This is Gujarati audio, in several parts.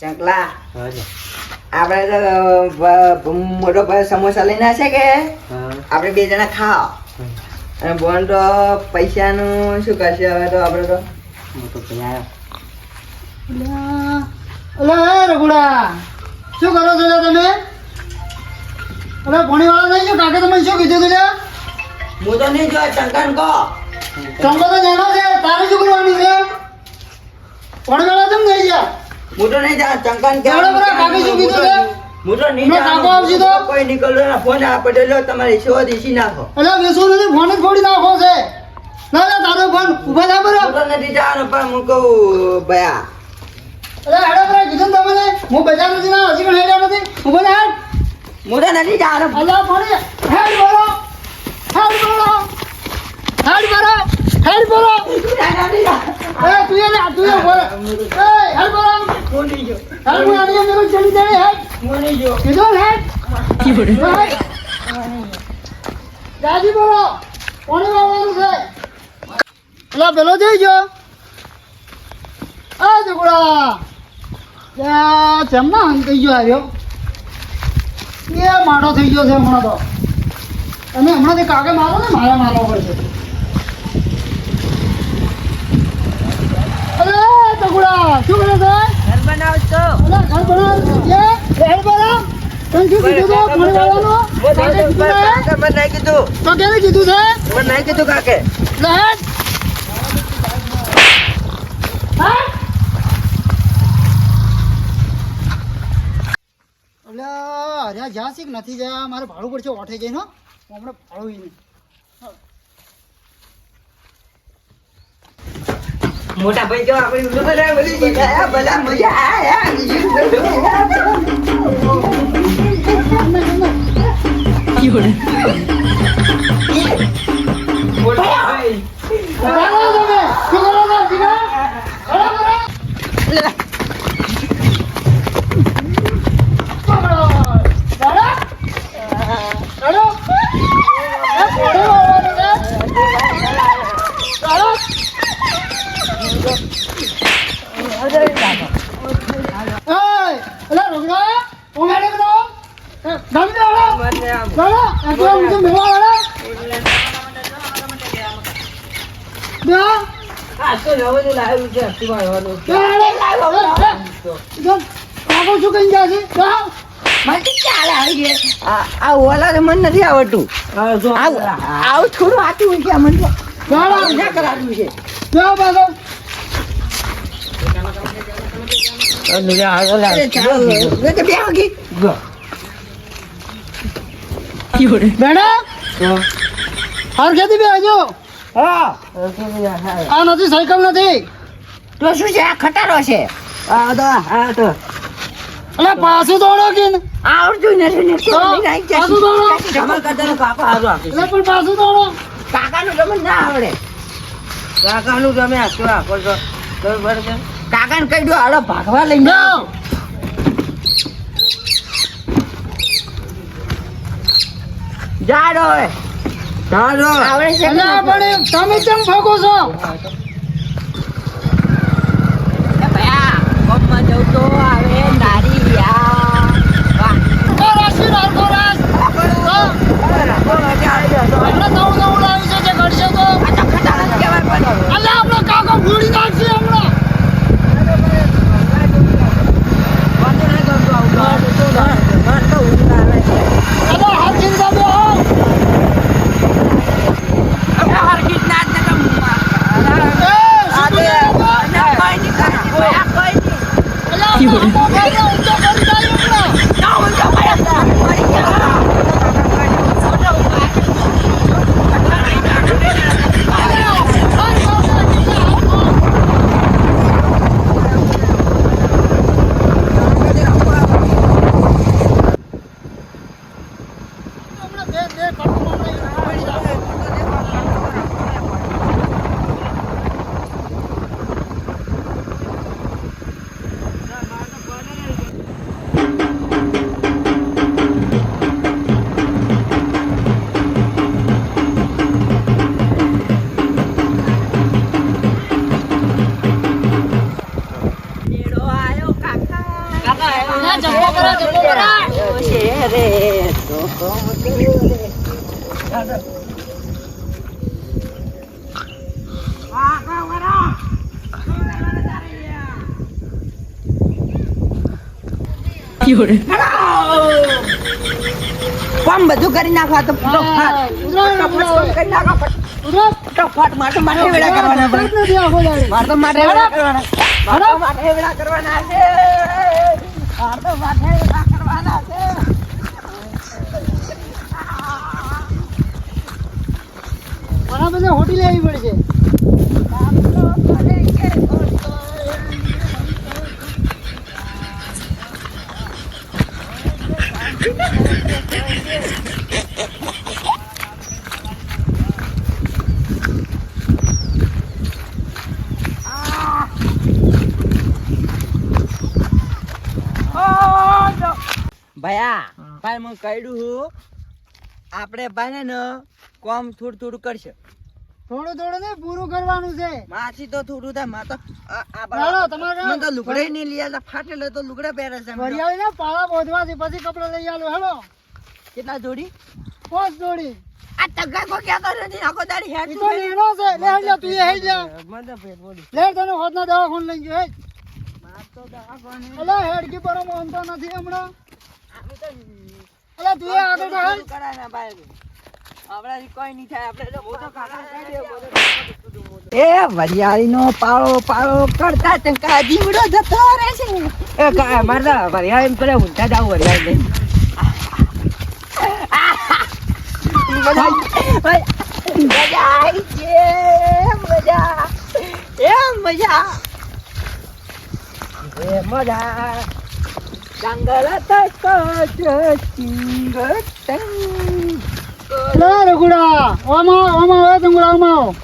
ચકલા. આપણે તો મોટો ભાઈ સમોસા લઈને આવશે કે? આપણે બે જણા ખાઓ. અને બોન તો પૈસાનું શું કરશે હવે તો આપણે તો? મોટો ભાઈ આવ્યો અલ્યા અલ્યા, એ રઘુડા. શું કરો છો તમે? અરે ભણી વાળા નહીં છો કાકે તમે શું કીધું તું હું તો નહીં જોયો ચંકન કહો ચંપો તો નેનો છે તારે શું કરવાનું છે? ભણી વાળા નહીં જા ચંકાન કે નહીં જાણ કાકી શું કીધું છે? હું નહીં જા કાકો આવજી તો? કોઈ નીકળ્યો ના ફોન આ પડેલો તમારે શો દીશી નાખો. અલ્યા વેસો નથી ફોન જ ફોડી નાખો છે. ના ના તારો ફોન ઊભા થા બરો. તો નથી જવાનું પણ હું કહું ભયા. અરે હેડા બરા કીધું તમને. હું બજાર નથી ના હજી પણ હેડ્યા નથી. ઊભા થા તો નથી જવાનું અલ્યા ફોન હેડ બોલો. હેડ બોલો. હેડ બોલો. હેડ બોલો. એ, તું એ ના તું એ બોલ. એ, હેડ બોલો. નહીં જો હેડ બોલો, આની અંદર ચડી જાય, હેડ. હું જો કીધો, હેડ. કી બોલે દાદી બોલો, કોને વાળવાનું છે? પેલા પેલો જઈ ગયો. આ જુગડા ત્યાં ચેમના થઈ ગયો આવ્યો એ માડો થઈ ગયો છે હમણાં તો. તમે તે કાકે મારો ને મારે મારવો પડશે અરે કીધું તો કીધું કાકે લહેર અરે જ્યાં શીખ નથી ગયા, મારે ભાડું પડશે, ઓઠે જઈને. હમણાં ભાડું નહીં મોટા ભાઈ જો આપણે ઉલ્લુ બધા બોલી દીધા ભલા મજા બરાબર તમે શું કરો છો જીગા બરાબર આ તો નવું લાવ્યું છે હપ્તીમાં આવવાનું શું કઈ ગયા છે મને નથી આવડતું. આવું થોડું આતું છે મને કરાવ્યું છે. બેડા હાર ખેતી બે હા આ નથી સાયકલ નથી તો શું છે આ ખટારો છે આ તો આ તો એટલે પાછું દોડો કે ને? આવડતું નથી પાછું દોડો. કરતાનો હારો આપે એટલે પણ પાછું દોડો કાકાનું તમને ના આવડે કાકાનું તમે આખો બરોબર કાકાને કહી દો હાલો ભાગવા લઈને જાઓ. જાડો જાડો આવડે છે ના પણ તમે કેમ ફગો છો? રે. કામ બધું કરી નાખવા તો કરી નાખો ઉધરો. માટે માટે વેળા કરવાના વાત ભાઈ નથી આખો દાડો. મારે તો માટે વેળા કરવાના માટે વેળા કરવાના છે. મારે તો માટે વેળા કરવાના છે ઘણા બધા હોટી લેવી પડશે ભયા ભાઈ હું કહ્યું આપણે ભાઈ ને કોમ થોડું થોડું કરશે. થોડું થોડું ને પૂરું કરવાનું છે. માસી તો થોડું થાયમાં તો ચાલો. તમારે મને તો લુગડે નહીં લઈ આવતા ફાટેલો તો લુગડા પહેરે છે તો. વરિયાળી ના પાળા બોધવાથી પછી કપડા લઈ આલો હેલો. કેટલા જોડી? પાંચ જોડી? આ તગા કો કહેતો નથી આખો દાડી હેડ તો લેનો છે. લે લે તું એ હેડ લે. લે તને હોદના ખોન લઈ ગયો હેડ અલા હેડ કી પર મોનતો નથી હમણાં. અલા તું આગળ તો હેડ એ વરિયાળી નો પાળો પાળો કરતા ચંકા જીવડો જતો રહે છે. એ કાય મારતા વરિયાળી પેલા ઊંધા જાવ વરિયાળી મજા મજા એ મજા. એ મજા. જંગલ તક ચિંગટંગ લે રઘુડા ઓમાં ઓમાં હવે તુંગડા ઓમાં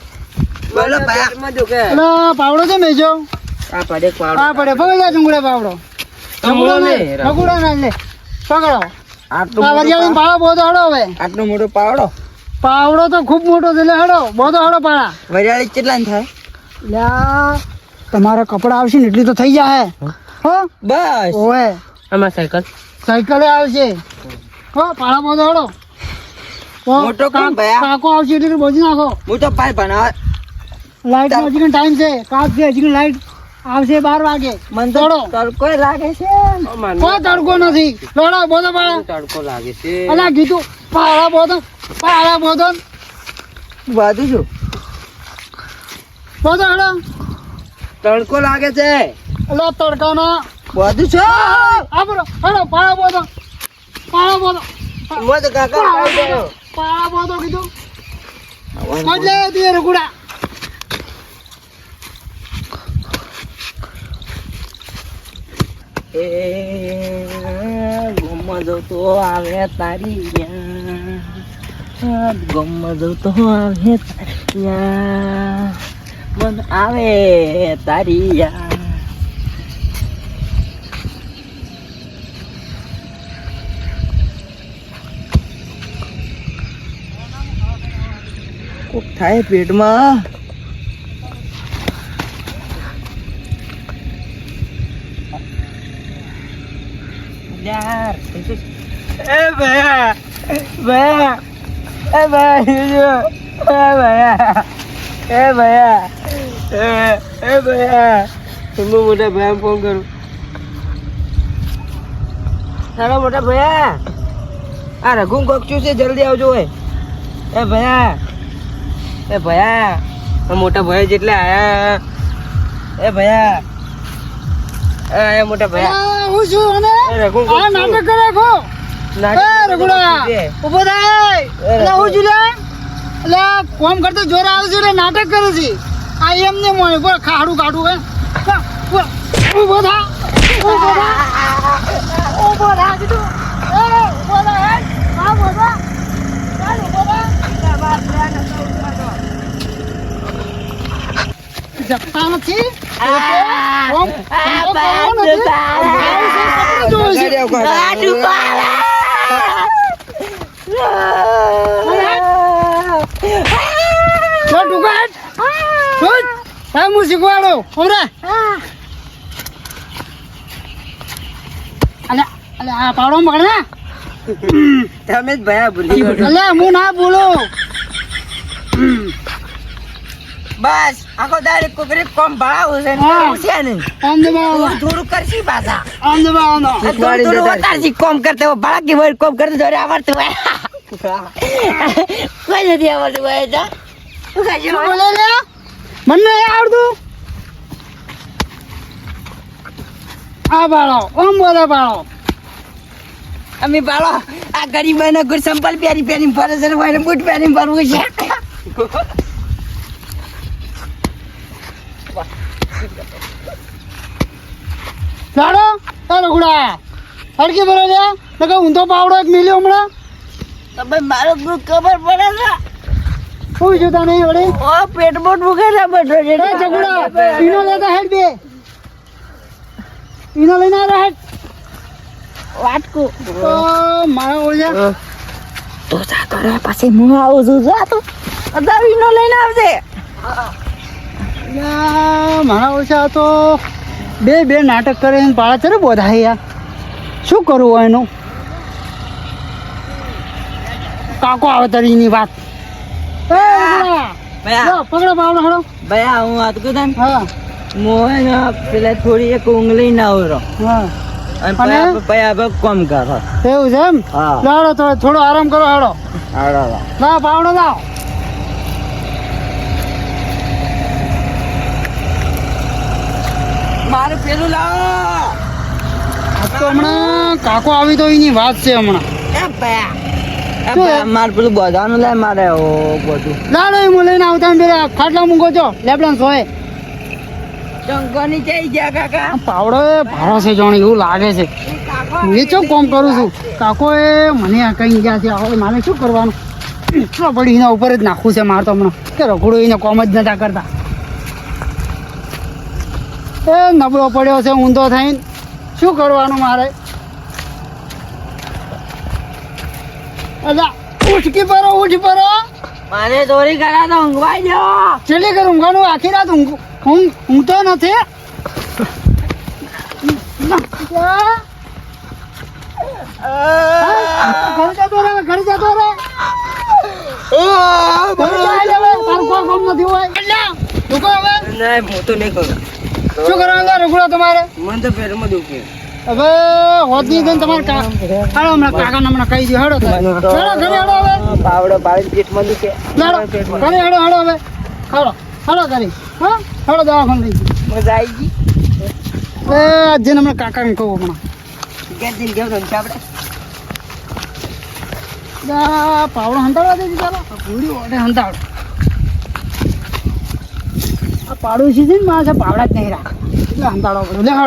બોલો ભાઈ અલા પાવડો છે મેજો આ પડે આ પડે પકડ લે તુંગડા પાવડો તુંગડો રઘુડા નહીં, રઘુડા ના લે પકડો આટલું આ વરિયાળી બોધો હડો હવે આટલું મોટો પાવડો પાવડો તો ખૂબ મોટો છે લે હડો બોધો હડો પાડા વરિયાળી કેટલા થાય લ્યા તમારા કપડા આવશે ને એટલી તો થઈ જાય હો બસ ઓએ આમાં સાયકલ સાયકલે આવશે હો પાળા બોધો હડો મોટો કામ ભયા? કાકો આવશે એટલે બોજી નાખો હું તો પાય ભણાવ લાઈટ નો હજી ટાઈમ છે કાપ છે હજી લાઈટ આવશે બાર વાગે મન દોડો. તો તડકો લાગે છે કોઈ તડકો નથી દોડો બોધો પાળા તડકો લાગે છે અલા કીધું પાળા બોધો પાળા બોધો બધું છું બોધો હડો તડકો લાગે છે અલા નો બધું છો આપડો હડો પાળા બોધો પાળા બોધો મત કાકા પાળા બોધો કીધું દી રઘુડા એ ગમમાં જવું આવે તારી ગમમાં જવું આવે તારી આવે તારી યાદ કોક થાય પેટમાં. યાર એ ભયા ભયા એ ભયા એ ભયા એ ભયા એ ભયા હું મોટા ભયા ફોન કરું. સારો મોટા ભયા. આ રઘુ કોક છે જલ્દી આવજો હોય એ ભયા. એ ભયા મોટા ભાઈ જેટલા આયા. એ ભયા. એ મોટા ભયા. હું છું અને? એ રઘુ કોક આ નાટક કરે ખો નાટક રઘુડા છે. ઊભો થાય. એટલે હું છું લે? એટલે કોમ કરતો જોર આવે છે એટલે નાટક કરે છે. આ એમ ને મોય ખાડું કાઢું હે. ઊભો થા. ઊભો થા. ઊભો થા કીધું એ ઊભો થા હે. હા ઊભો થા. ચાલ ઊભો થા. જપતા નથી કોમ કોમ કરવાનું નથી. જોવે છે. ચાલ ટૂંકા હેઠ. જોઈ. ભાઈ હું શીખવાડો હમણાં અલે અલે આ પાડો ને તમે જ ભયા ભૂલી ગયો અલે હું ના બોલું બસ આખો દાડે કોકરી કોમ ભાવ છે ને. છે ને આમ દબાવો થોડું કરશી પાછા. આમ દબાવો આ થોડું થોડું વધારશી કોમ કરતે હો બાકી હોય કોમ કરતે જોરે આવડતું હોય. કોઈ નથી આવડતું હોય તો. બોલો બોલે લે. મને નહીં આવડતું. આ બાળો ઓમ બોલે બાળો? અમે બાળો આ ગરીબાને ગુર સંપલ પહેરી પહેરી ફરે છે ને બૂટ પહેરી ફરવું છે. લાડો તો રઘુડા. અડકી ભરો લે નકર ઊંધો પાવડો એક મિલ્યો હમણાં. તમે મારો દુઃખ ખબર પડે ને શું જો તને વળી? ઓ પેટ બોટ મૂકે છે બધો એ જગડા ઈનો લેતા હેડ બે. ઈનો લઈને આ હેડ. વાટકો ઓ મારા ઓળ્યા તો જાતો રે પછી હું આવું છું. જા તો. અદા ઈનો લઈને આવજે. મારા ઓછા તો બે બે નાટક કરે ને પાળા ચરે યાર શું કરવું હોય એનું? કાકો આવે તરીની વાત. પકડો પાવડો હળો. ભયા હું વાત કહું તને હા. પેલા થોડી એક ઉંગલી ના હા. અને? પયા પયા કોમ કરો. એવું છે એમ? હા. થોડો થોડો આરામ કરો હાડો હાડો ના પાવડો લાવ મારું પેલું લાવો. તો હમણાં કાકો આવી તો એની વાત છે હમણાં. મારે પેલું બધાનું લાય મારે ઓ બધું. લાડો એ હું લઈને આવતા ને પેલા ખાટલા મૂકો છો ગયા કાકા? પાવડો એ ભારો છે જાણે એવું લાગે છે. હું ચો કોમ કરું છું? કાકો એ મને આ કઈ ગયા છે હવે મારે શું કરવાનું? પડી એના ઉપર જ નાખવું છે મારે તો હમણાં. કે રઘોડો એને કોમ જ નતા કરતા. એ નબળો પડ્યો છે ઊંધો થઈને. શું કરવાનું મારે? અલા ઉઠકી પરો ઉઠ પરો મારે દોરી કરા તો ઊંઘવાઈ જાઓ ચેલી કર ઊંઘવાનું આખી રાત ઊંઘ ઊંઘ ઊંઘતો નથી. ઘરે જતો રહે ઘરે જતો રહે. ઘરે જાય લે તારું કોઈ કામ નથી હોય. તું કહો હવે? ના હું તો નહીં કરું. શું કરવાનું છે? રઘુડા તમારે? મને તો પેટમાં દુખે. હવે હોત નહીં દે ને તમારે કા હાલો હમણાં કાકા હમણાં કહી દો હેડો. હેડો ઘરે હેડો હવે. પાવડો પાડી પેટમાં દુખે. હેડો ઘરે હેડો હેડો હવે. હેડો હેડો ઘરે. હા હેડો દવાખાને લઈ મજા આવી ગઈ? એ આજે હમણાં કાકાને કહું હમણાં. દિન ગયો તો આપણે પાવડો હંતાડવા દેજે ચાલો. પૂરી ઓડે હંતાડ પાડોશી છે ને મારા પાવડા જ નહીં રાખ એટલે હંતાડવા પડે લે